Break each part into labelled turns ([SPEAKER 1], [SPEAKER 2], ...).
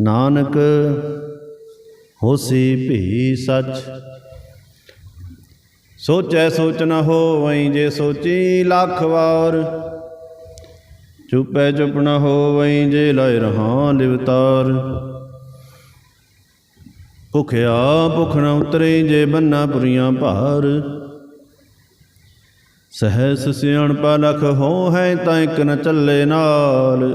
[SPEAKER 1] ਨਾਨਕ, ਹੋਸੀ ਭੀ ਸੱਚ। ਸੋਚੈ ਸੋਚ ਨ ਹੋਵਈ ਜੇ ਸੋਚੀ ਲੱਖ ਵਾਰ। ਚੁਪੈ ਚੁਪ ਨ ਹੋਵਈ ਜੇ ਲੈ ਰਹਾ ਲਿਵਤਾਰ ਭੁਖਿਆ ਭੁਖ ਨ ਉਤਰੇ ਜੇ ਬੰਨਾ ਪੁਰੀਆਂ ਭਾਰ। ਸਹਿਸ ਸਿਆਣਪਾ ਲਖ ਹੋ ਹੈ ਤਾਂ ਇੱਕ ਨ ਚੱਲੇ ਨਾਲ।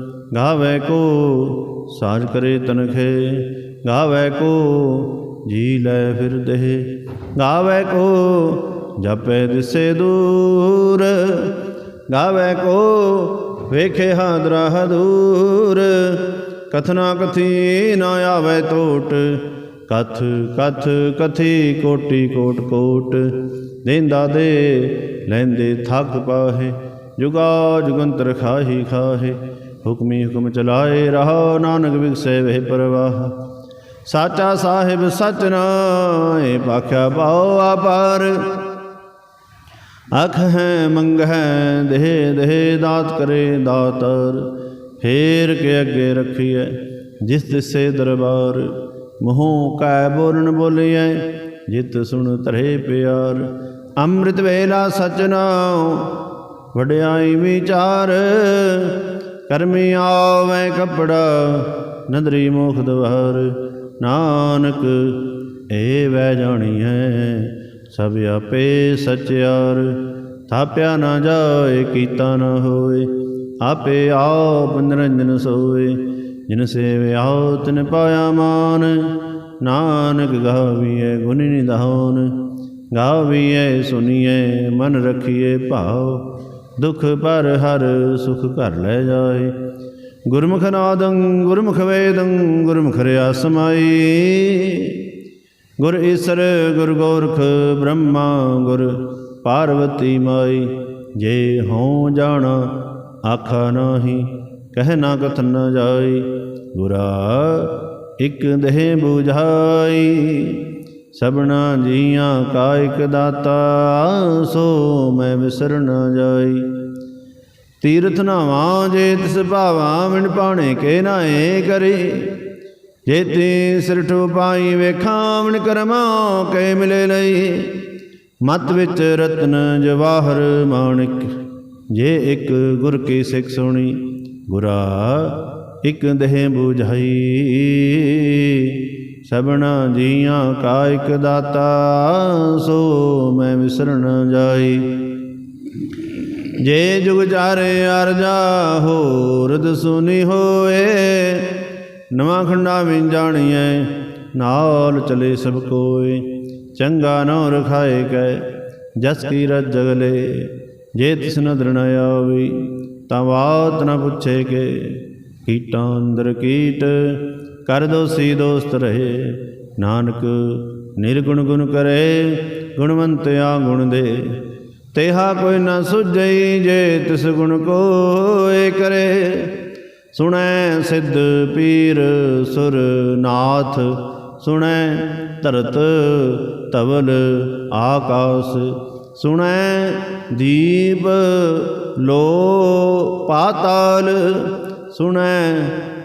[SPEAKER 1] ਗਾਵੇ ਕੋ ਸਾਜ ਕਰੇ ਤਨਖੇ ਗਾਵੇ ਕੋ ਜੀ ਲੈ ਫਿਰ ਦੇਹ ਗਾਵੇ ਕੋ ਜਪੇ ਦਿਸੇ ਦੂਰ ਗਾਵੇ ਕੋ ਵੇਖੇ ਹਾਦਰਾ ਦੂਰ ਕਥਨਾ ਕਥੀ ਨਾ ਆਵੇ ਟੋਟ, ਕਥ ਕਥ ਕਥੀ ਕੋਟੀ ਕੋਟ ਕੋਟ, ਦੇਂਦਾ ਦੇ ਲੈਂਦੇ ਥੱਕ ਪਾਹੇ, ਜੁਗਾ ਜੁਗੰਤਰ ਖਾਹੀ ਖਾਹੇ ਹੁਕਮੀ ਹੁਕਮ ਚਲਾਏ ਰਹਾ, ਨਾਨਕ ਵਿਗਸੇ ਵੇ ਪਰਵਾਹ। ਸਾਚਾ ਸਾਹਿਬ ਸਚ ਨਾਏ, ਪਾਖਿਆ ਪਾਉ ਆਪਾਰ। ਅਖ ਹੈ, ਮੰਗ ਹੈ, ਦੇਹ ਦੇਹ, ਦਾਤ ਕਰੇ ਦਾਤਰ। ਫੇਰ ਕੇ ਅੱਗੇ ਰੱਖੀਐ, ਜਿਸ ਦਿਸੇ ਦਰਬਾਰ। ਮੋਹ ਕੈ ਬੋਲਣ ਬੋਲੀਐ, ਜਿਤ ਸੁਣ ਤਰੇ ਪਿਆਰ। ਅੰਮ੍ਰਿਤ ਵੇਲਾ ਸਚ ਨਾਉ, ਵਡਿਆਈ ਵਿਚਾਰ। ਕਰਮੀ ਆਵੇ ਕਪੜਾ, ਨਦਰੀ ਮੋਖ ਦਵਾਰ ਨਾਨਕ ਏ ਵੈ ਜਾਣੀ ਜਾਣੀਐ, ਸਭ ਆਪੇ ਸਚਿਆਰ। ਥਾਪਿਆ ਨਾ ਜਾਏ, ਕੀਤਾ ਨਾ ਹੋਏ, ਆਪੇ ਆਪ ਨਿਰੰਜਨ ਸੋਏ। ਜਿਨ ਸੇਵਿਆ ਤਿਨ ਪਾਇਆ ਮਾਨ। ਨਾਨਕ ਗਾਵੀਐ, ਗੁਣ ਨਿਧਾਨ। ਗਾਵੀਐ, ਸੁਨੀਐ, ਮਨ ਰਖੀਐ, ਭਾਉ। ਦੁਖ ਪਰ ਹਰ ਸੁਖ ਘਰ ਲੈ ਜਾਏ। ਗੁਰਮੁਖ ਨਾਦੰ, ਗੁਰਮੁਖ ਵੇਦੰ, ਗੁਰਮੁਖ ਰਿਆ ਸਮਾਈ ਗੁਰ ਈਸਰ, ਗੁਰ ਗੋਰਖ ਬ੍ਰਹਮਾ, ਗੁਰ ਪਾਰਵਤੀ ਮਾਈ। ਜੇ ਹਉ ਜਾਣਾ, ਆਖਾ ਨਾਹੀ, ਕਹਿ ਨਾ ਕਥਨ ਨ ਜਾਈ। ਗੁਰਾ ਇਕ ਦੇਹ ਬੁਝਾਈ। ਸਭਨਾ ਜੀਆਂ ਕਾ ਇਕ ਦਾਤਾ, ਸੋ ਮੈਂ ਵਿਸਰ ਨ ਜਾਈ। ਤੀਰਥ ਨਾਵਾਂ ਜੇ ਤਿਸ ਭਾਵਾਂ ਮਿਣ ਪਾਣੇ ਕੇ ਨਾਏ ਕਰੇ। ਜੇਤੀ ਸਿਰਠ ਪਾਈ ਵੇਖਾਂ ਮਿਣ ਕਰਮਾਂ ਕੇ ਮਿਲੇ ਲਈ। ਮਤ ਵਿੱਚ ਰਤਨ ਜਵਾਹਰ ਮਾਣਿਕ, ਜੇ ਇੱਕ ਗੁਰ ਕੀ ਸਿੱਖ ਸੁਣੀ, ਗੁਰਾ ਇਕ ਦੇਹ 부ਝਾਈ ਸਭਨਾ ਜੀਆਂ ਕਾ ਇਕ ਦਾਤਾ, ਸੋ ਮੈਂ ਵਿਸਰਨ ਜਾਈ। ਜੇ ਜੁਗ ਚਾਰੇ ਅਰਜਾ ਹੋਰਦ ਸੁਨੀ ਹੋਏ, ਨਵਾਂ ਖੰਡਾ ਵਿੰ ਜਾਣੀਐ, ਨਾਲ ਚਲੇ ਸਭ ਕੋਏ। ਚੰਗਾ ਨੋ ਰਖਾਏ ਕੈ, ਜਸ ਕੀ ਰਜ ਜਗਲੇ, ਜੇ ਤਿਸ ਨਦਰ ਨ ਆਵੇ, ਤਾਂ ਬਾਤ ਨ ਪੁੱਛੇ ਕੇ। ਕੀਟਾਂ ਅੰਦਰ ਕੀਟ ਕਰ ਦੋਸੀ ਦੋਸਤ ਰਹੇ। ਨਾਨਕ ਨਿਰਗੁਣ ਗੁਣ ਕਰੇ ਗੁਣਵੰਤਿਆ ਗੁਣ ਦੇ। ਤੇਹਾ ਕੋਈ ਨਾ ਸੁਝਈ ਜੇ ਤਿਸ ਗੁਣ ਕੋਏ ਕਰੇ। ਸੁਣੈ ਸਿੱਧ ਪੀਰ ਸੁਰ ਨਾਥ, ਸੁਣੈ ਧਰਤ ਤਵਲ ਆਕਾਸ। ਸੁਣੈ ਦੀਪ ਲੋ ਪਾਤਾਲ, ਸੁਣੈ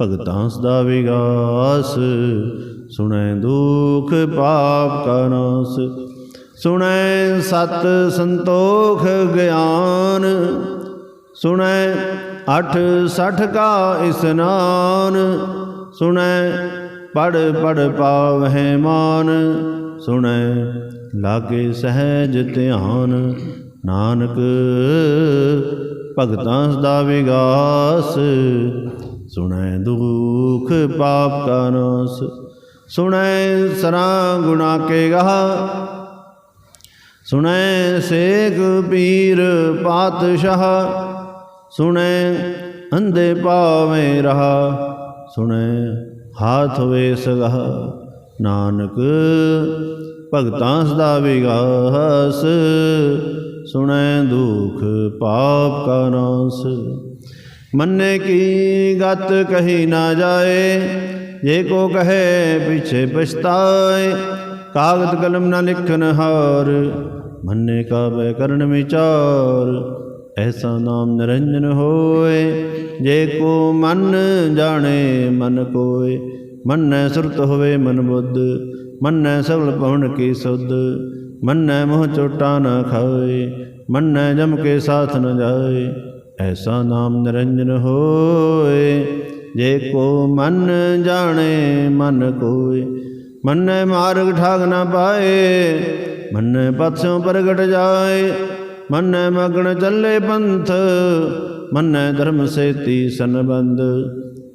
[SPEAKER 1] ਭਗਤਾਂ ਸਦਾ ਵਿਗਾਸ, ਸੁਣੈ ਦੁਖ ਪਾਪ ਕਾ ਸੁਣੈ ਸਤ ਸੰਤੋਖ ਗਿਆਨ, ਸੁਣੈ ਅਠ ਸਠ ਕਾ ਇਸਨਾਨ, ਸੁਣੈ ਪੜ ਪੜ ਪਾਵਹਿ ਮਾਨ, ਸੁਣੈ ਲਾਗੇ ਸਹਿਜ ਧਿਆਨ, ਨਾਨਕ ਭਗਤਾਂ ਦਾ ਵਿਗਾਸ ਸੁਣੈ ਦੁਖ ਪਾਪ ਕਾ ਨਾਸ, ਸੁਣੈ ਸਰਾ ਗੁਣਾ ਕੇ ਗਾਹ, ਸੁਣੈ ਸੇਖ ਪੀਰ ਪਾਤਸ਼ਾਹ, ਸੁਣੈ ਅੰਧੇ ਪਾਵੇਂ ਰਹਾ, ਸੁਣੈ ਹਾਥ ਵੇ ਸਗਹ, ਨਾਨਕ ਭਗਤਾਂ ਸਦਾ ਵਿਗਾਸ, ਸੁਣੈ ਦੁਖ ਪਾਪ ਕਾ ਨਾਸ। ਮੰਨੇ ਕੀ ਗਤ ਕਹੀ ਨਾ ਜਾਏ, ਜੇ ਕੋ ਕਹੇ ਪਿਛੇ ਪਛਤਾਏ ਕਾਗਦ ਕਲਮ ਨਾ ਲਿਖਨ ਹਾਰ, ਮੰਨੇ ਕਾਬੇ ਬੈ ਕਰਨ ਵਿਚਾਰ, ਐਸਾ ਨਾਮ ਨਿਰੰਜਨ ਹੋਏ, ਜੇ ਕੋ ਮਨ ਜਾਣੇ ਮਨ ਕੋਏ, ਮੰਨੈ ਸੁਰਤ ਹੋਵੇ ਮਨ ਬੁੱਧ, ਮੰਨੈ ਸਬਲ ਪਵਨ ਕੀ ਸੁਧ, ਮੰਨੈ ਮੋਹ ਚੋਟਾ ਨਾ ਖਾਏ, ਮੰਨੈ ਜਮ ਕੇ ਸਾਥ ਨ ਜਾਏ। ਐਸਾ ਨਾਮ ਨਿਰੰਜਨ ਹੋਏ। ਜੇ ਕੋ ਮਨ ਜਾਣੇ, ਮਨ ਕੋਏ। ਮੰਨੈ ਮਾਰਗ ਠਾਗ ਨ ਪਾਏ, ਮੰਨੈ ਪਥਿਓਂ ਪ੍ਰਗਟ ਜਾਏ। ਮੰਨੈ ਮਗਨ ਚੱਲੇ ਪੰਥ, ਮੰਨੈ ਧਰਮ ਸੇਤੀ ਸੰਬੰਧ।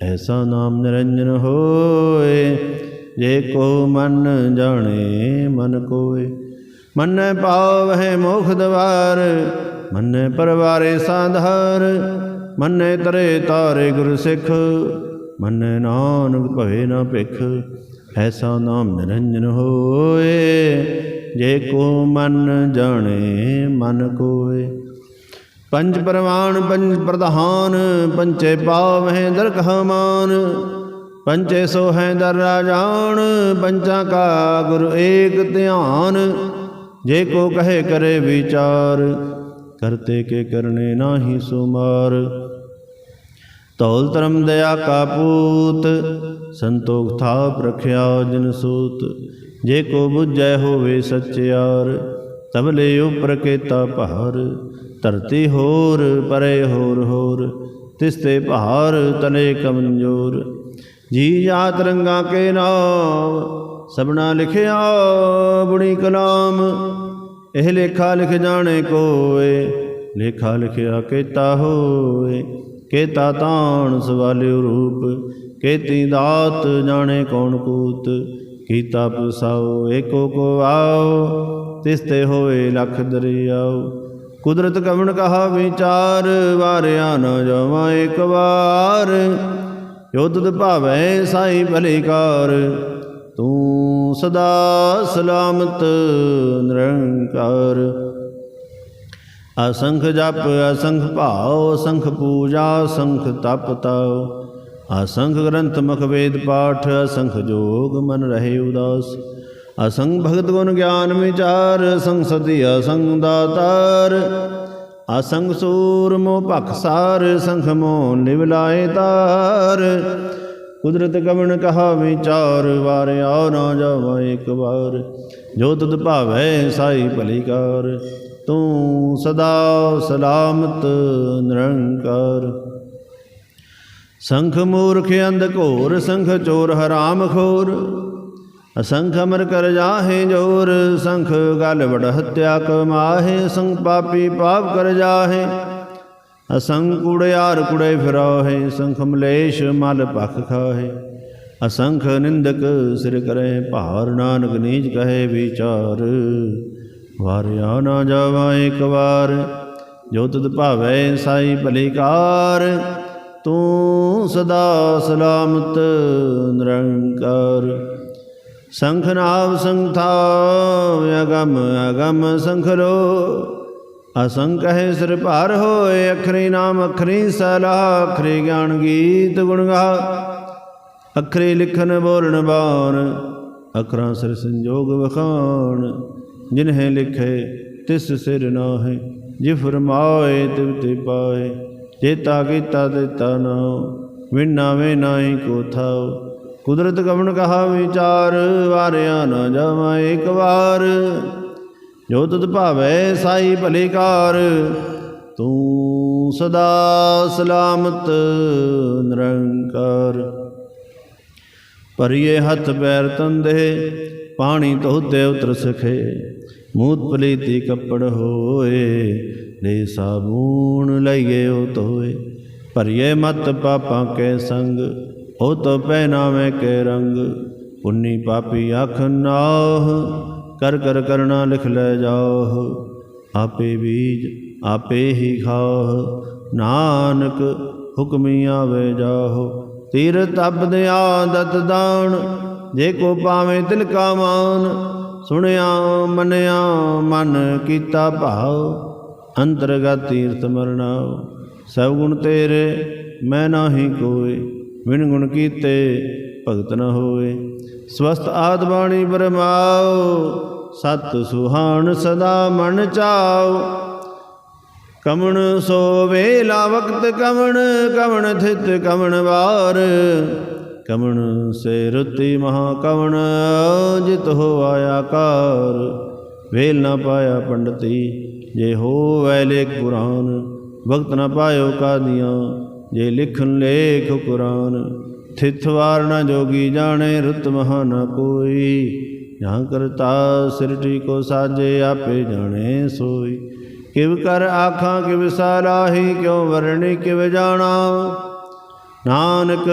[SPEAKER 1] ਐਸਾ ਨਾਮ ਨਿਰੰਜਨ ਹੋਏ। ਜੇ ਕੋ ਮਨ ਜਾਣੇ, ਮਨ ਕੋਏ। ਮੰਨੈ ਪਾਵਹਿ ਮੋਖ ਦਵਾਰ ਮੰਨੇ ਪਰਵਾਰੇ ਸਾਧਾਰ ਮੰਨੇ ਤਰੇ ਤਾਰੇ ਗੁਰ ਸਿੱਖ, ਮੰਨੈ ਨਾਨਕ ਭਵੇ ਨਾ ਭਿਖ, ਐਸਾ ਨਾਮ ਨਿਰੰਜਨ ਹੋਏ, ਜੇ ਕੋ ਮਨ ਜਾਣੇ ਮਨ ਕੋਏ। ਪੰਜ ਪਰਵਾਨ, ਪੰਜ ਪ੍ਰਧਾਨ, ਪੰਚੇ ਪਾਵਹਿ ਦਰਗਹ ਮਾਨ ਪੰਚੇ ਸੋ ਹੈ ਦਰ ਰਾਜਾਨ ਪੰਚਾਂ ਕਾ ਗੁਰ ਏਕ ਧਿਆਨ, ਜੇ ਕੋ ਕਹੇ ਕਰੇ ਵਿਚਾਰ ਕਰਤੇ ਕੇ ਕਰਨੇ ਨਾਹੀ ਸੁਮਾਰ। ਤੌਲ ਧਰਮ ਦਇਆ ਕਾਪੂਤ ਸੰਤੋਖ ਥਾਪ ਰਖਿਆ ਜਨ ਸੂਤ। ਜੇ ਕੋ ਬੁਝੈ ਹੋਵੇ ਸਚਿਆਰ ਤਬਲੇ ਉਪਰ ਕੇਤਾ ਭਾਰ। ਧਰਤੀ ਹੋਰ, ਪਰੇ ਹੋਰ ਹੋਰ, ਤਿਸ ਤੇ ਭਾਰ ਤਨੇ ਕਮਜੋਰ। ਜੀ ਜਾਤ ਰੰਗਾ ਕੇ ਨਾਮ, ਸਭਨਾ ਲਿਖਿਆ ਬੁਣੀ ਕਲਾਮ। ਇਹ ਲੇਖਾ ਲਿਖ ਜਾਣੇ ਕੋਏ, ਲੇਖਾ ਲਿਖਿਆ ਕੇਤਾ ਹੋਏ। ਕੇਤਾ ਤਾਣ ਸਵਾਲਿਓ ਰੂਪ, ਕੇਤੀ ਦਾਤ ਜਾਣੇ ਕੌਣ ਕੂਤ। ਕੀਤਾ ਪਸਾਓ, ਏਕੋ ਕੋ ਆਓ ਤਿਸ ਤੇ ਹੋਏ ਲਖ ਦਰਿਆਉ ਕੁਦਰਤ ਕਵਣ ਕਹਾ ਵਿਚਾਰ, ਵਾਰਿਆ ਨ ਜਾਵਾਂ ਇੱਕ ਵਾਰ। ਯੋਧਤ ਭਾਵੈ ਸਾਈ ਭਲੇਕਾਰ ਤੂੰ ਸਦਾ ਸਲਾਮਤ, ਨਿਰੰਕਾਰ। ਅਸੰਖ ਜਪ, ਅਸੰਖ ਭਾਉ, ਅਸੰਖ ਪੂਜਾ, ਅਸੰਖ ਤਪ ਤਾਉ। ਅਸੰਖ ਗ੍ਰੰਥ, ਮੁਖ ਵੇਦ ਪਾਠ, ਅਸੰਖ ਜੋਗ, ਮਨ ਰਹੇ ਉਦਾਸ। ਅਸੰਖ ਭਗਤ ਗੁਣ ਗਿਆਨ ਵਿਚਾਰ, ਅਸੰਖ ਸਤੀ, ਅਸੰਖ ਦਾਤਾਰ। ਅਸੰਗ ਸੂਰ ਮੋ ਭਖਸਾਰ ਸੰਖ ਮੋ ਨਿਵਲਾਏ ਤਾਰ। ਕੁਦਰਤ ਕਵਣ ਕਹਾ ਵਿਚਾਰ ਵਾਰਿਆ ਨਾ ਜਾਵਾ ਇੱਕ ਵਾਰ। ਜੋ ਤੁਧ ਭਾਵੈ ਸਾਈ ਭਲੀਕਾਰ ਤੂੰ ਸਦਾ ਸਲਾਮਤ ਨਿਰੰਕਾਰ। ਸੰਖ ਮੂਰਖ ਅੰਧ ਘੋਰ, ਸੰਖ ਚੋਰ ਹਰਾਮ ਖੋਰ। ਅਸੰਖ ਅਮਰ ਕਰ ਜਾਹੇ ਜੋਰ, ਸੰਖ ਗਲ ਵੜ ਹਤਿਆ ਕਮਾਹੇ, ਸੰਖ ਪਾਪੀ ਪਾਪ ਕਰ ਜਾਹੇ। ਅਸੰਖ ਕੁੜਿਆਰ ਕੁੜੇ ਫਿਰਾਹੇ, ਸੰਖ ਮਲੇਸ਼ ਮਲ ਭਖ ਖਾਹੇ। ਅਸੰਖ ਨਿੰਦਕ ਸਿਰ ਕਰੇ, ਭਾਰ ਨਾਨਕ ਨੀਜ ਕਹੇ ਵਿਚਾਰ। ਵਾਰਿਆ ਨਾ ਜਾਵਾ ਇੱਕ ਵਾਰ, ਜੋ ਤੁਧ ਭਾਵੈ ਸਾਈ ਭਲੀਕਾਰ ਤੂੰ ਸਦਾ ਸਲਾਮਤ ਨਿਰੰਕਾਰ। ਸੰਖ ਨਾਮ ਸੰਥਾ ਅਗਮ ਅਗਮ ਸੰਖ ਲੋ। ਅਸੰਖ ਹੈ ਸਿਰ ਭਾਰ ਹੋਏ, ਅਖਰੀ ਨਾਮ, ਅਖਰੀ ਸਲਾਹ ਅਖਰੀ ਗਿਆਨ ਗੀਤ ਗੁਣ ਗਾ ਅਖਰੇ ਲਿਖਨ ਬੋਲਣ ਬਾਣ ਅਖਰਾਂ ਸਿਰ ਸੰਜੋਗ ਵਖਾਣ ਜਿਨਹਿ ਲਿਖੇ, ਤਿਸ ਸਿਰ ਨਾਹੇ, ਜਿ ਫਰਮਾਏ, ਤਿਵ ਤੇ ਪਾਏ। ਜੇਤਾ ਕੀਤਾ, ਦਿੱਤਾ ਨਾ ਵਿਣਾ ਵੇ ਨਾਹੀ ਕੋ ਥਾਉ। ਕੁਦਰਤ ਕਵਣ ਕਹਾ ਵਿਚਾਰ, ਵਾਰਿਆ ਨਾ ਜਾਵਾ ਇੱਕ ਵਾਰ। ਜੋ ਤੁਧ ਭਾਵੈ ਸਾਈ ਭਲੇਕਾਰ ਤੂੰ ਸਦਾ ਸਲਾਮਤ ਨਿਰੰਕਾਰ। ਪਰਿਏ ਹੱਥ ਪੈਰ ਤੰਦੇ, ਪਾਣੀ ਧੋਤੇ ਉਤਰ ਸਖੇ। ਮੂਤ ਪਲੀਤੀ ਕੱਪੜ ਹੋਏ ਦੇ ਸਾਬੂਣ ਲਈਏ ਉਹ ਧੋਏ। ਭਰੀਏ ਮਤ ਪਾਪਾਂ ਕੇ ਸੰਗ ਉਹ ਤੋ ਪਹਿਨਾਵੇ ਕੇ ਰੰਗ। ਪੁੰਨੀ ਪਾਪੀ ਅੱਖ ਨਾਹ ਕਰ ਕਰ ਕਰਣਾ ਲਿਖ ਲੈ ਜਾਓ ਆਪੇ ਬੀਜ ਆਪੇ ਹੀ ਖਾਓ ਨਾਨਕ ਹੁਕਮੀ ਆਵੇ ਜਾਹੋ ਤੀਰ ਤਪ ਦੇ ਆਦਤ ਦਾਨ, ਜੇ ਕੋ ਪਾਵੇਂ ਤਿਲ ਕਾ ਮਾਨ, ਸੁਣਿਆ ਮੰਨਿਆ ਮਨ ਕੀਤਾ ਭਾਉ। ਅੰਤਰਗਤ ਤੀਰਥ ਮਰਨਾਉ, ਸਭ ਗੁਣ ਤੇਰੇ, ਮੈਂ ਨਾਹੀ ਕੋਈ ਵਿਣ ਗੁਣ ਕੀਤੇ ਭਗਤ ਨ ਹੋਏ ਸਵਸਤ ਆਦ ਬਾਣੀ ਬਰਮਾਉ ਸਤ ਸੁਹਾਣ ਸਦਾ ਮਨ ਚਾਓ। ਕਮਣ ਸੋ ਵੇਲਾ ਵਕਤ ਕਮਣ ਕਮਣ ਥਿਤ ਕਮਣ ਵਾਰ। ਕਮਣ ਸੇ ਰੁਤੀ ਮਹਾ ਕਵਣ, ਜਿਤ ਹੋ ਆਇਆ ਕਾਰ ਵੇਲ ਨਾ ਪਾਇਆ ਪੰਡਤੀ, ਜੇ ਹੋ ਵੈਲੇ ਕੁਰਾਨ ਵਕਤ ਨਾ ਪਾਇਓ ਕਾਦੀਆਂ। ਜੇ ਲਿਖਨ ਲੇਖ ਕੁਰਾਨ ਥਿਤ ਵਾਰ ਨਾ ਜੋਗੀ ਜਾਣੇ ਰੁਤ ਮਹਾ ਕੋਈ। ਜਾਂ ਕਰਤਾ ਸਿਰਟੀ ਕੋ ਸਾਜੇ ਆਪੇ ਜਾਣੇ ਸੋਈ। ਕਿਵ ਕਰ ਆਖਾਂ, ਕਿਵ ਸਾਲਾਹੀ ਕਿਉ ਵਰਣੀ, ਕਿਵ ਜਾਣਾ। ਨਾਨਕ,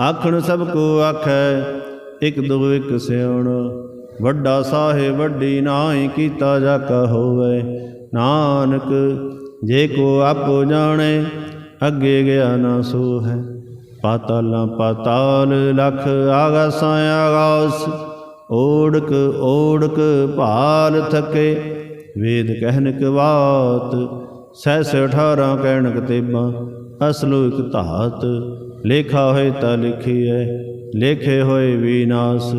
[SPEAKER 1] ਆਖਣ ਸਭ ਕੋ ਆਖੈ, ਇਕ ਦੋ ਇਕ ਸਿਆਣ ਵੱਡਾ ਸਾਹਿਬ, ਵੱਡੀ ਨਾਹੀ ਕੀਤਾ ਜਾ ਕਾ ਹੋਵੇ। ਨਾਨਕ, ਜੇ ਕੋ ਆਪੋ ਜਾਣੇ ਅੱਗੇ ਗਿਆ ਨਾ ਸੋ ਹੈ। ਪਾਤਾਲਾਂ ਪਾਤਾਲ ਲਖ ਆਗਾਸਾਂ ਆਗਾਸ। ਓੜਕ ਓੜਕ ਭਾਲ ਥਕੇ। ਵੇਦ ਕਹਿਨਕ ਬਾਤ ਸਹਿਸ 18 ਕਹਿਣਕ ਤੇਬਾਂ। ਅਸਲੋ ਇਕ ਧਾਤ, ਲੇਖਾ ਹੋਏ ਤਾਂ ਲਿਖੀਐ, ਲੇਖੇ ਹੋਏ ਵਿਨਾਸ਼।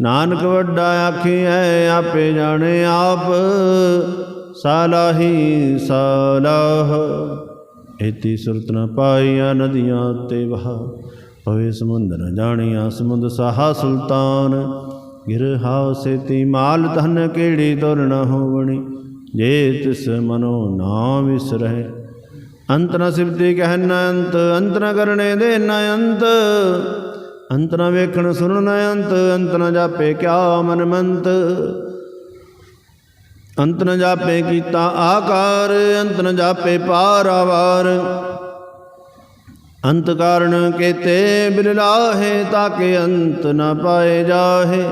[SPEAKER 1] ਨਾਨਕ ਵੱਡਾ ਆਖੀਐ, ਆਪੇ ਜਾਣੇ ਆਪ, ਸਾਲਾਹੀ ਸਾਲਾਹ। ਇਤੀ ਸੁਰਤ ਨ ਪਾਈਆਂ ਨਦੀਆਂ ਤੇ ਵਹਾ ਹੋਏ ਸਮੁੰਦ ਨ ਜਾਣੀਆਂ ਸਮੁੰਦ ਸਾਹਾ ਸੁਲਤਾਨ। ਗਿਰਹਾਉ ਸੇਤੀ ਮਾਲ ਧਨ ਕਿਹੜੀ ਤੁਰ ਨ ਹੋਵਣੀ, ਜੇ ਤਿਸ ਮਨੋ ਨਾ ਵਿਸਰਹਿ ਅੰਤ ਨ ਸਿਵਤੀ ਕਹਿ ਨ ਅੰਤ ਅੰਤ ਨ ਕਰਨੇ ਦੇ ਨ ਅੰਤ। ਅੰਤ ਨ ਵੇਖਣ ਸੁਣਨ ਨ ਅੰਤ ਅੰਤ ਨ ਜਾਪੇ ਕਿਆ ਮਨ ਮੰਤ ਅੰਤ ਨ ਜਾਪੇ ਕੀਤਾ ਆਕਾਰ, ਅੰਤ ਨ ਜਾਪੇ ਪਾਰਾਵਾਰ ਅੰਤ ਕਾਰਨ ਕੇਤੇ ਬਿਰਲਾਹੇ ਤਾਕੇ ਅੰਤ ਨ ਪਾਏ ਜਾਹੇ।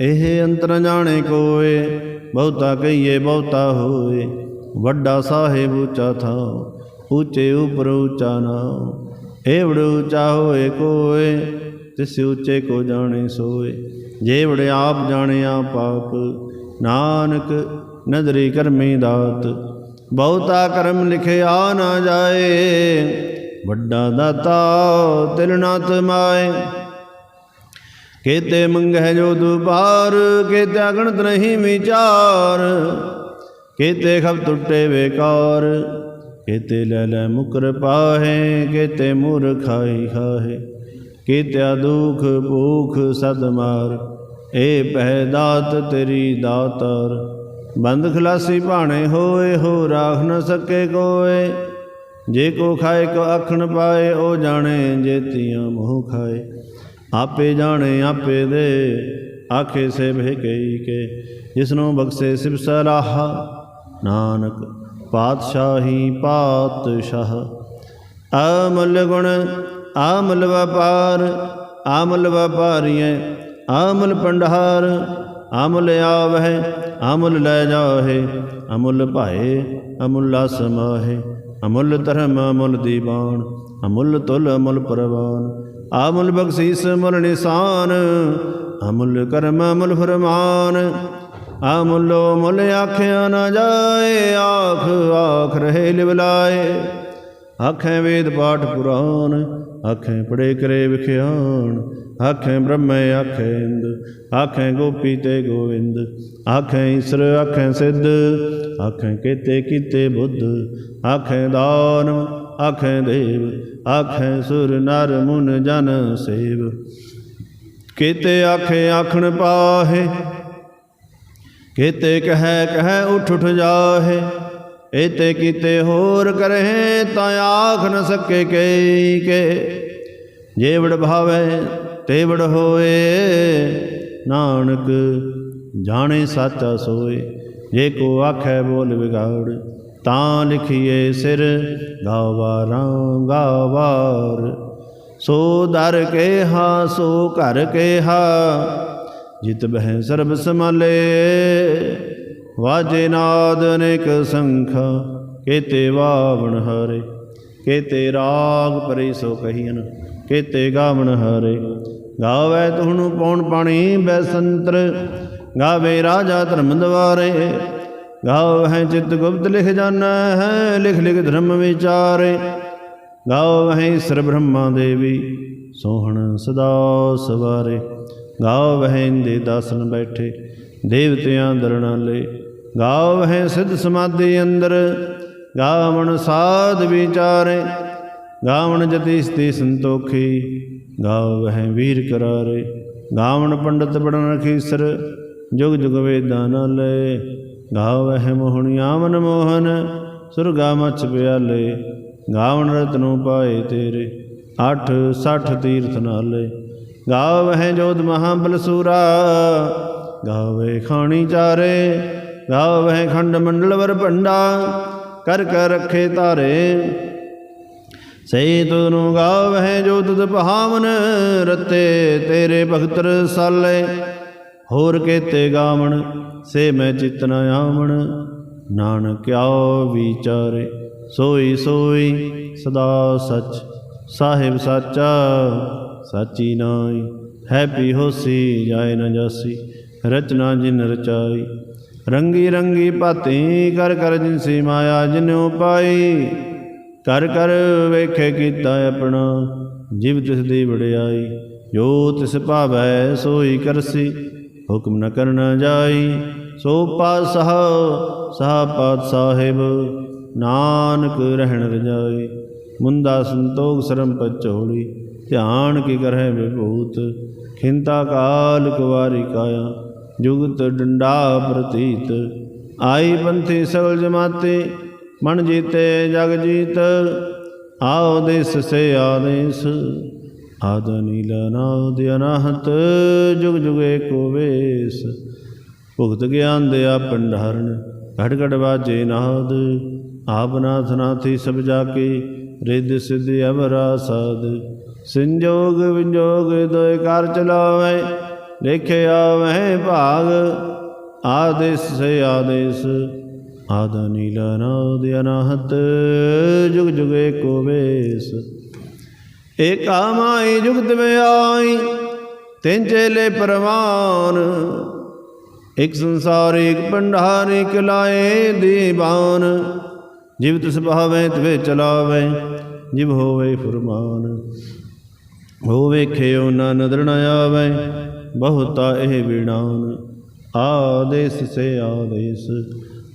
[SPEAKER 1] ਇਹ ਅੰਤ ਨ ਜਾਣੇ ਕੋਏ, ਬਹੁਤਾ ਕਹੀਏ ਬਹੁਤਾ ਹੋਏ। ਵੱਡਾ ਸਾਹਿਬ ਉੱਚਾ ਥਾ ਉੱਚੇ ਉਪਰ ਉੱਚਾ ਨਾਉ। ਏਵੜ ਉੱਚਾ ਹੋਏ ਕੋਏ, ਤਿਸ ਉੱਚੇ ਕੋ ਜਾਣੇ ਸੋਏ। ਜੇਵੜ ਆਪ ਜਾਣਿਆ ਆਪ ਨਾਨਕ ਨਦਰੀ ਕਰਮੀ ਦਾਤ, ਬਹੁਤਾ ਕਰਮ ਲਿਖਿਆ ਨਾ ਜਾਏ, ਵੱਡਾ ਦਾਤਾ ਤਿਲ ਨਾ ਤਮਾਏ ਕੇਤੇ ਮੰਗਹਿ ਜੋ ਦੁਬਾਰ, ਕੇਤੇ ਅਗਣਤ ਨਹੀਂ ਵਿਚਾਰ, ਕੇਤੇ ਖਬ ਟੁੱਟੇ ਵੇਕਾਰ, ਕੇਤੇ ਲੈ ਲੈ ਮੁਕਰ ਪਾਹੇ, ਕੇਤੇ ਮੁਰ ਖਾਈ ਖਾਹੇ, ਕੇਤਿਆ ਦੁਖ ਭੂਖ ਸਦ ਮਾਰ। ਏ ਪਹਿ ਦਾਤ ਤੇਰੀ ਦਾਤਰ। ਬੰਦ ਖਲਾਸੀ ਭਾਣੇ ਹੋਏ, ਹੋ ਰਾਖ ਨ ਸਕੇ ਕੋਏ ਜੇ ਕੋ ਖਾਏ, ਕੋ ਅਖਣ ਪਾਏ, ਉਹ ਜਾਣੇ ਜੇਤੀਆਂ ਮੋਹ ਖਾਏ। ਆਪੇ ਜਾਣੇ, ਆਪੇ ਦੇ, ਆਖੇ ਸੇ ਭੇ ਕਈ ਕੇ। ਜਿਸਨੂੰ ਬਖਸ਼ੇ ਸਿਵ ਸਲਾਹ, ਨਾਨਕ ਪਾਤਸ਼ਾਹੀ ਪਾਤਸ਼ਾਹ। ਅਮਲ ਗੁਣ ਅਮਲ ਵਪਾਰ ਆਮਲ ਵਪਾਰੀਐ ਆਮਲ ਪੰਡਹਾਰ ਅਮੁੱਲ ਆਵਹਿ ਅਮੁੱਲ ਲੈ ਜਾਹੇ, ਅਮੁੱਲ ਭਾਏ, ਅਮੁੱਲਾ ਸਮਾਹੇ ਅਮੁੱਲ ਧਰਮ ਅਮੁੱਲ ਦੀਵਾਨ, ਅਮੁੱਲ ਤੁਲ ਅਮੁੱਲ ਪਰਵਾਨ, ਆਮੁੱਲ ਬਖਸ਼ੀਸ ਮੁੱਲ ਨਿਸ਼ਾਨ, ਅਮੁੱਲ ਕਰਮ ਅਮੁੱਲ ਫਰਮਾਨ, ਆਮੁੱਲੋ ਮੁੱਲ ਆਖਿਆ ਨਾ ਜਾਏ, ਆਖ ਆਖ ਰਹੇ ਲਿਵਲਾਏ ਆਖੇ ਵੇਦ ਪਾਠ ਪੁਰਾਨ ਆਖੇ ਪੜੇ ਕਰੇ ਵਿਖਿਆਨ ਆਖੇ ਬ੍ਰਹਮੇ, ਆਖੇ ਇੰਦ, ਆਖੇ ਗੋਪੀ ਤੇ ਗੋਵਿੰਦ, ਆਖੇ ਈਸ਼ਰ, ਆਖੇ ਸਿੱਧ, ਆਖੇ ਕੀਤੇ ਕੀਤੇ ਬੁੱਧ, ਆਖੇ ਦਾਨਵ ਆਖੇ ਦੇਵ, ਆਖੇ ਸੁਰ, ਨਰ, ਮੁਨ, ਜਨ, ਸੇਵ। ਕੀਤੇ ਆਖੇ, ਆਖਣ ਪਾਹੇ, ਕੀਤੇ ਕਹੈ ਕਹੈ, ਉਠ ਉਠ ਜਾਹੇ, ਏਤੇ ਕੀਤੇ ਹੋਰ ਕਰੇ, ਤਾਂ ਆਖ ਨ ਸਕੇ ਕਈ ਕੇ। ਜੇਵੜ ਭਾਵੇ ਤੇ ਵਡ ਹੋਏ, ਨਾਨਕ ਜਾਣੇ ਸਾਚਾ ਸੋਏ। ਜੇ ਕੋ ਆਖੈ ਬੋਲ ਵਿਗਾੜ, ਤਾਂ ਲਿਖੀਏ ਸਿਰ ਗਾਵਾਰਾਂ ਗਾਵਾਰ। ਸੋ ਦਰ ਕੇਹਾ, ਸੋ ਘਰ ਕੇ ਜਿਤ ਬਹਿ ਸਰਬ ਸਮਾਲੇ ਵਾਜੇ ਨਾਦ ਅਨੇਕ ਸੰਖਾ, ਕੇਤੇ ਵਾਵਣ ਹਰੇ, ਕੇਤੇ ਰਾਗ ਪਰੇ ਸੋ ਕਹੀਨ ਕੇਤੇ ਗਾਵਣ ਹਰੇ। ਗਾਵੇ ਤੁਹਨੂੰ ਪੌਣ ਪਾਣੀ ਬੈਸੰਤਰ, ਗਾਵੇ ਰਾਜਾ ਧਰਮ ਦਵਾਰੇ। ਗਾਵ ਹੈ ਚਿਤ ਗੁਪਤ ਲਿਖ ਜਾਣਾ ਹੈ ਲਿਖ ਲਿਖ ਧਰਮ ਵਿਚਾਰੇ। ਗਾਵ ਹੈ ਈਸ਼ਰ ਬ੍ਰਹਮਾ ਦੇਵੀ ਸੋਹਣ ਸਦਾ ਸਵਾਰੇ। ਗਾਵ ਹੈ ਇੰਦੇ ਦਾਸਨ ਬੈਠੇ, ਦੇਵਤਿਆਂ ਦਰਣਾਲੇ ਗਾਵ ਹੈ ਸਿੱਧ ਸਮਾਧੀ ਅੰਦਰ, ਗਾਵਣ ਸਾਧ ਵਿਚਾਰੇ। ਗਾਵਣ ਜਤੀ ਸਤੀ ਸੰਤੋਖੀ, ਗਾਵ ਵਹਿ ਵੀਰ ਕਰਾਰੇ। ਗਾਵਣ ਪੰਡਤ ਬੜਨ ਰਖੀਸਰ ਜੁਗ ਜੁਗ ਵੇਦਾਂ ਨਾਲੇ ਗਾਵ ਵਹਿ ਮੋਹਣੀ ਮਨ ਮੋਹਨ, ਸੁਰਗਾ ਮਛ ਪਿਆਲੇ। ਗਾਵਣ ਰਤਨੋਂ ਪਾਏ ਤੇਰੇ 8 60 ਤੀਰਥ ਨਾਲੇ। ਗਾਵ ਹੈ ਜੋਧ ਮਹਾਬਲ ਸੂਰਾ ਗਾਵੇ ਖਾਣੀ ਚਾਰੇ। ਗਾਵ ਹੈ ਖੰਡ ਮੰਡਲ ਵਰ ਭੰਡਾ, ਕਰ ਕਰ ਰੱਖੇ ਧਾਰੇ। ਸਈ ਤੁਨੂੰ ਗਾਵ ਹੈ ਜੋ ਤੁਧ ਪਹਾਵਨ ਰਤੇ, ਤੇਰੇ ਭਗਤ ਰਸਾਲੇ ਹੋਰ ਕੇਤੇ ਗਾਵਣ, ਸੇ ਮੈਂ ਚਿਤ ਨ ਆਵਣ। ਨਾਨਕ ਆਓ ਵਿਚਾਰੇ, ਸੋਈ ਸੋਈ ਸਦਾ ਸਚ। ਸਾਹਿਬ ਸਾਚਾ, ਸਾਚੀ ਨਾਈ ਹੈਪੀ ਹੋਸੀ ਜਾਏ ਨ ਜਾਸੀ, ਰਚਨਾ ਜਿਨ ਰਚਾਈ। ਰੰਗੀ ਰੰਗੀ ਭਾਤੀ ਕਰ ਕਰ ਜਿਨਸੀ ਮਾਇਆ ਜਿਨਿ ਪਾਈ। ਕਰ ਕਰ ਵੇਖੇ ਕੀਤਾ ਆਪਣਾ, ਜਿਵ ਤਿਸ ਦੀ ਵਡਿਆਈ, ਜੋ ਤਿਸ ਭਾਵੈ ਸੋਈ ਕਰਸੀ, ਹੁਕਮ ਨ ਕਰਨਾ ਜਾਈ, ਸੋ ਪਾਸਹ ਸਾਹ ਪਾਤ ਸਾਹਿਬ ਨਾਨਕ ਰਹਿਣ ਰਜਾਈ ਮੁੰਦਾ ਸੰਤੋਖ ਸਰਮ ਪਚੋੜੀ ਧਿਆਨ ਕੀ ਕਰਹਿ ਵਿਭੂਤ, ਖਿੰਤਾ ਕਾਲ ਕੁਵਾਰੀ ਕਾਇਆ, ਜੁਗਤ ਡੰਡਾ ਪ੍ਰਤੀਤ, ਆਈ ਪੰਥੀ ਸਗਲ ਜਮਾਤੇ ਮਨ ਜੀਤੇ, ਜਗ ਜੀਤ, ਆਓ ਦੇਸ ਸੇ ਆਦੇਸ। ਆਦਨੀ ਨਾਦ ਅਨਾਹਤ, ਜੁਗ ਜੁਗੇ ਏਕੋ ਵੇਸ। ਭੁਗਤ ਗਿਆਨ ਦਿਆ ਪੰਡਹਰਨ ਘਟ ਘਟ ਬਾਜੇ ਨਾਦ। ਆਪ ਨਾਥ ਨਾਥੀ ਸਭ ਜਾ ਕੇ, ਰਿੱਧ ਸਿੱਧ ਅਵਰਾ ਸਾਧ ਸੰਜੋਗ ਵਿਜੋਗ ਦੋਇ ਕਰ ਚਲਾਵੇ ਦੇਖਿਆ ਆਵੇ ਭਾਗ। ਆਦੇਸ ਸੇ ਆਦੇਸ। ਆਦ ਨੀਲ ਨਾਦ ਅਨਾਹਤ, ਜੁਗ ਜੁਗ ਏਕੋ ਵੇਸ। ਏਕਾ ਮਾਈ ਜੁਗਤ ਮੇ ਆਈ, ਤਿੰਨ ਚੇਲੇ ਪਰਵਾਨ। ਇਕ ਸੰਸਾਰ, ਇਕ ਪੰਡਾਰ ਇਕ ਲਾਏ ਦੀਵਾਨ। ਜਿਵ ਤਿਸ ਭਾਵੇਂ, ਤਵੇ ਚਲਾਵੇ, ਜਿਵ ਹੋਵੇ ਫਰਮਾਨ। ਹੋ ਵੇਖਿਓ ਨਾ ਨਦਰ ਨ ਆਵੇ, ਬਹੁਤਾ ਇਹ ਵਿਣਾਨ ਆਦੇਸ ਸੇ ਆਦੇਸ।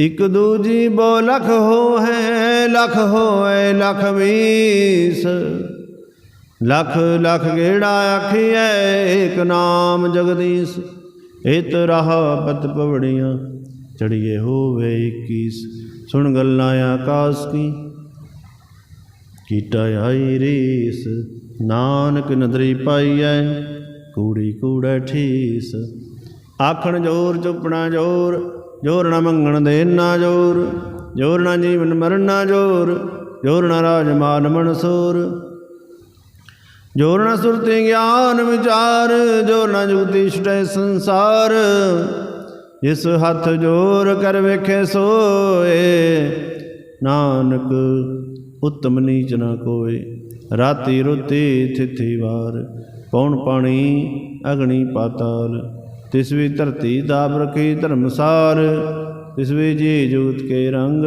[SPEAKER 1] ਇਕ ਦੂਜੀ ਬੋ ਲਖ ਹੋ ਲਖ ਹੋਏ ਲਖ ਵੀਸ ਲਖ ਲਖ ਗੇੜਾ ਆਖੀਐ, ਏਕ ਨਾਮ ਜਗਦੀਸ਼। ਏਤ ਰਹਾ ਪਤ ਪਵੜੀਆਂ, ਚੜੀਏ ਹੋਵੇ 21 ਸੁਣ ਗੱਲਾਂ ਆਕਾਸ ਕੀ, ਕੀਟਾ ਆਈ ਰੀਸ। ਨਾਨਕ ਨਦਰੀ ਪਾਈਐ, ਕੂੜੀ ਕੂੜਾ ਠੀਸ। ਆਖਣ ਜੋਰ, ਚੁੱਪਣਾ ਜੋਰ ਜੋਰ ਨਾ ਮੰਗਣ ਦੇ ਨਾ ਜੋਰ ਜੋਰ ਨਾ ਜੀਵਨ ਮਰਨ ਨਾ ਜੋਰ ਜੋਰ ਨਾ ਰਾਜ ਮਾਨ ਮਨਸੂਰ ਜੋਰ ਨਾ ਸੁਰਤੀ ਗਿਆਨ ਵਿਚਾਰ, ਜੋਰ ਨਾ ਜੁਗਤੀ ਛਟੈ ਸੰਸਾਰ। ਜਿਸ ਹੱਥ ਜੋਰ ਕਰ ਵੇਖੇ ਸੋਏ, ਨਾਨਕ ਉਤਮ ਨੀਚ ਨਾ ਕੋਏ। ਰਾਤੀ ਰੁਤੀ ਥਿਥੀ ਵਾਰ ਪੌਣ ਪਾਣੀ ਅਗਣੀ ਪਾਤਾਲ? ਤਿਸ ਵੀ ਧਰਤੀ ਦਾ ਰਖੀ ਧਰਮਸਾਰ, ਤਿਸ ਵੀ ਜੀ ਜੂਤ ਕੇ ਰੰਗ,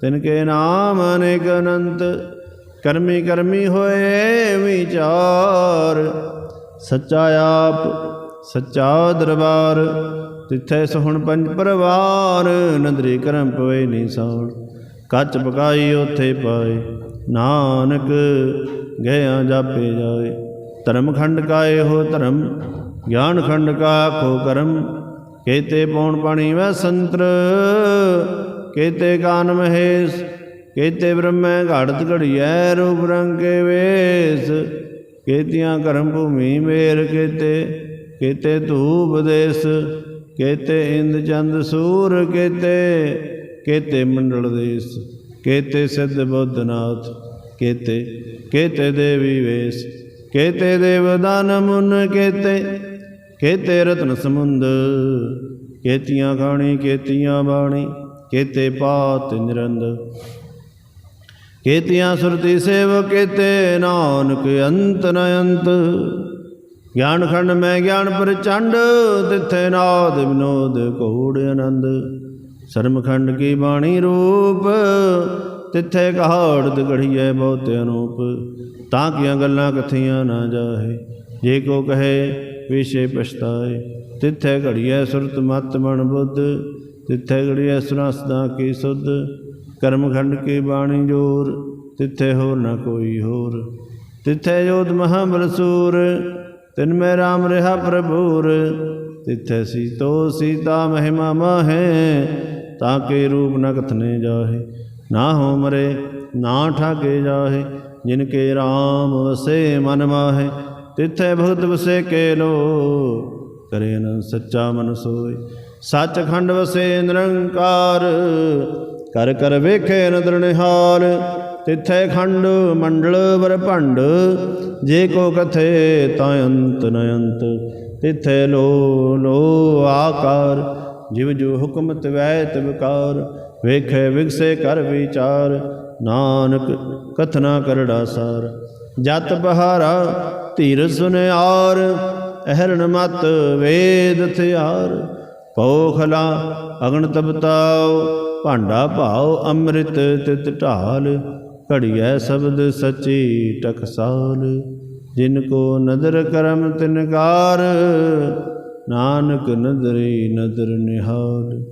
[SPEAKER 1] ਤਿਨ ਕੇ ਨਾਮ ਅਨੇਕ ਅਨੰਤ, ਕਰਮੀ ਕਰਮੀ ਹੋਏ ਵਿਚਾਰ। ਸੱਚਾ ਆਪ, ਸੱਚਾ ਦਰਬਾਰ, ਤਿੱਥੈ ਸਹੁਣ ਪੰਜ ਪਰਵਾਰ, ਨਦਰੀ ਕਰਮ ਪਵੇ ਨਿਸਾਨ ਕੱਚ ਪਕਾਈ ਉਥੇ ਪਾਏ, ਨਾਨਕ ਗਿਆ ਜਾਪੇ ਜਾਏ। ਧਰਮ ਖੰਡ ਕਾਏ ਹੋ ਧਰਮ ਗਿਆਨ ਖੰਡ ਕਾ ਖੋ ਕਰਮ, ਕੇਤੇ ਪੌਣ ਪਾਣੀ ਵੈ ਸੰਤਰ, ਕੇਤੇ ਕਾਨ ਮਹੇਸ਼, ਕੇਤੇ ਬ੍ਰਹਮੈ ਘੜਤ ਘੜੀਐ ਰੂਪ ਰੰਗ ਕੇ ਵੇਸ, ਕੇਤੀਆਂ ਕਰਮ ਭੂਮੀ ਮੇਰ ਕੇਤੇ ਕੇਤੇ ਧੂਪ ਦੇਸ, ਕੇਤੇ ਇੰਦ ਚੰਦ ਸੂਰ ਕੇਤੇ ਕੇਤੇ ਮੰਡਲ ਦੇਸ, ਕੇਤੇ ਸਿੱਧ ਬੁੱਧਨਾਥ ਕੇਤੇ ਕੇਤੇ ਦੇਵੀ ਵੇਸ। ਕੇਤੇ ਦੇਵਦਾਨ ਮੁਨ ਕੇਤੇ ਕੇਤੇ ਰਤਨ ਸਮੁੰਦ। ਕੇਤੀਆਂ ਖਾਣੀ, ਕੇਤੀਆਂ ਬਾਣੀ, ਕੇਤੇ ਪਾਤ ਨਿਰੰਦ। ਕੇਤੀਆਂ ਸੁਰਤੀ ਸੇਵ ਕੇਤੇ ਨਾਨਕ, ਅੰਤ ਨ ਅੰਤ। ਗਿਆਨ ਖੰਡ ਮੈਂ ਗਿਆਨ ਪ੍ਰਚੰਡ, ਤਿੱਥੇ ਨਾਦ ਵਿਨੋਦ ਕੋੜ ਆਨੰਦ। ਸਰਮਖੰਡ ਕੀ ਬਾਣੀ ਰੂਪ, ਤਿੱਥੇ ਕਹਾੜਤ ਗੜੀਐ ਬਹੁਤ ਅਨੂਪ ਤਾਂ ਕੀਆਂ ਗੱਲਾਂ ਕਥੀਆਂ ਨਾ ਜਾਹੇ? ਜੇ ਕੋ ਕਹੇ, ਵਿਸ਼ੇ ਪਛਤਾਏ। ਤਿੱਥੇ ਘੜੀਐ ਸੁਰਤ ਮਤ ਮਨ ਬੁੱਧ। ਤਿੱਥੇ ਘੜੀਐ ਸੁਰਸਦਾ ਕੀ ਸੁਧ। ਕਰਮ ਖੰਡ ਕੀ ਬਾਣੀ ਜੋਰ। ਤਿੱਥੇ ਹੋਰ ਨਾ ਕੋਈ ਹੋਰ। ਤਿੱਥੇ ਜੋਤ ਮਹਾਬਲਸੂਰ ਤਿਨ ਮੈਂ ਰਾਮ ਰਹਾ ਪ੍ਰਭੂਰ ਤਿੱਥੇ ਸੀਤੋ ਸੀਤਾ ਮਹਿਮਾ ਮਾਹੇ। ਤਾਂ ਕੇ ਰੂਪ ਨ ਕਥਨੇ ਜਾਹੇ। ਨਾ ਹੋ ਮਰੇ, ਨਾ ਠਾਕੇ ਜਾਹੇ। ਜਿਨ ਕੇ RAM ਵਸੇ ਮਨ ਮਾਹੇ, ਤਿੱਥੇ ਭਗਤ ਵਸੇ ਕੇ ਲੋ ਕਰੇ ਨ ਸੱਚਾ ਮਨ ਸੋਏ। ਸੱਚ ਖੰਡ ਵਸੇ ਨਿਰੰਕਾਰ, ਕਰ ਕਰ ਵੇਖੇ ਨਦਰ ਨਿਹਾਲ ਤਿਥੈ ਖੰਡ ਮੰਡਲ ਵਰਭੰਡ ਜੇ ਕੋ ਕਥੇ ਤਾਂ ਅੰਤ ਨ ਅੰਤ। ਤਿੱਥੇ ਲੋ ਲੋ ਆਕਾਰ, ਜਿਵ ਜੋ ਹੁਕਮ ਤਵੈ ਤਵਕਾਰ। ਵੇਖੇ ਵਿਗਸੇ ਕਰ ਵਿਚਾਰ ਨਾਨਕ ਕਥਨਾ ਕਰੜਾ ਸਾਰ। ਜਤ ਬਹਾਰਾ ਧੀਰ ਸੁਨਿਆਰ ਅਹਰਣ ਮਤ ਵੇਦ ਥਿਆਰ। ਪੋਖਲਾ ਅਗਣ ਤਬਤਾਉ ਭਾਂਡਾ ਭਾਉ ਅੰਮ੍ਰਿਤ ਤਿਤ ਢਾਲ। ਘੜੀਐ ਸ਼ਬਦ ਸੱਚੀ ਟਕਸਾਲ। ਜਿਨ ਕੋ ਨਦਰ ਕਰਮ ਤਿਨਕਾਰ ਨਾਨਕ ਨਦਰੀ ਨਦਰ ਨਿਹਾਲ।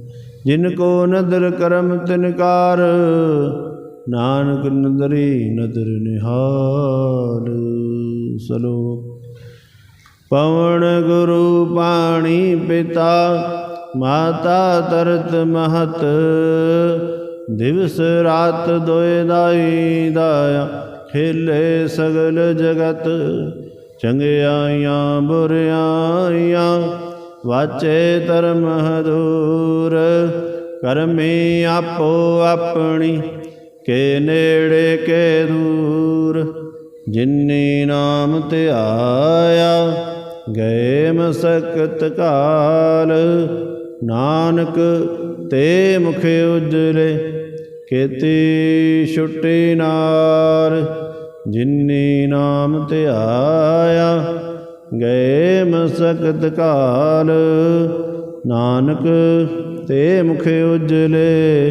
[SPEAKER 1] ਜਿਨ ਕੋ ਨਦਰ ਕਰਮ ਤਿਨਕਾਰ ਨਾਨਕ ਨਦਰੀ ਨਦਰ ਨਿਹਾਲ ਸਲੋਕ ਪਵਨ ਗੁਰੂ ਪਾਣੀ ਪਿਤਾ, ਮਾਤਾ ਤਰਤ ਮਹਤ। ਦਿਵਸ ਰਾਤ ਦੋਇ ਦਾਈ ਦਾਇਆ, ਖੇਲੇ ਸਗਲ ਜਗਤ। ਚੰਗਿਆਈਆਂ ਬੁਰਿਆਈਆਂ ਵਾਚੇ ਧਰਮ ਹਦੂਰ ਕਰਮੇ ਆਪੋ ਆਪਣੀ ਕੇ ਨੇੜੇ ਕੇ ਦੂਰ, ਜਿਨੀ ਨਾਮ ਆਇਆ, ਗਏ ਮਸਕਤ ਕਾਲ। ਨਾਨਕ ਤੇ ਮੁਖ ਉਜਲੇ ਕੀਤੀ ਛੁੱਟੀ ਨਾਰ, ਜਿਨੀ ਨਾਮ ਧਿਆਇਆ ਗਏ ਮਸਕਤ ਕਾਲ। ਨਾਨਕ ਤੇ ਮੁਖ ਉਜਲੇ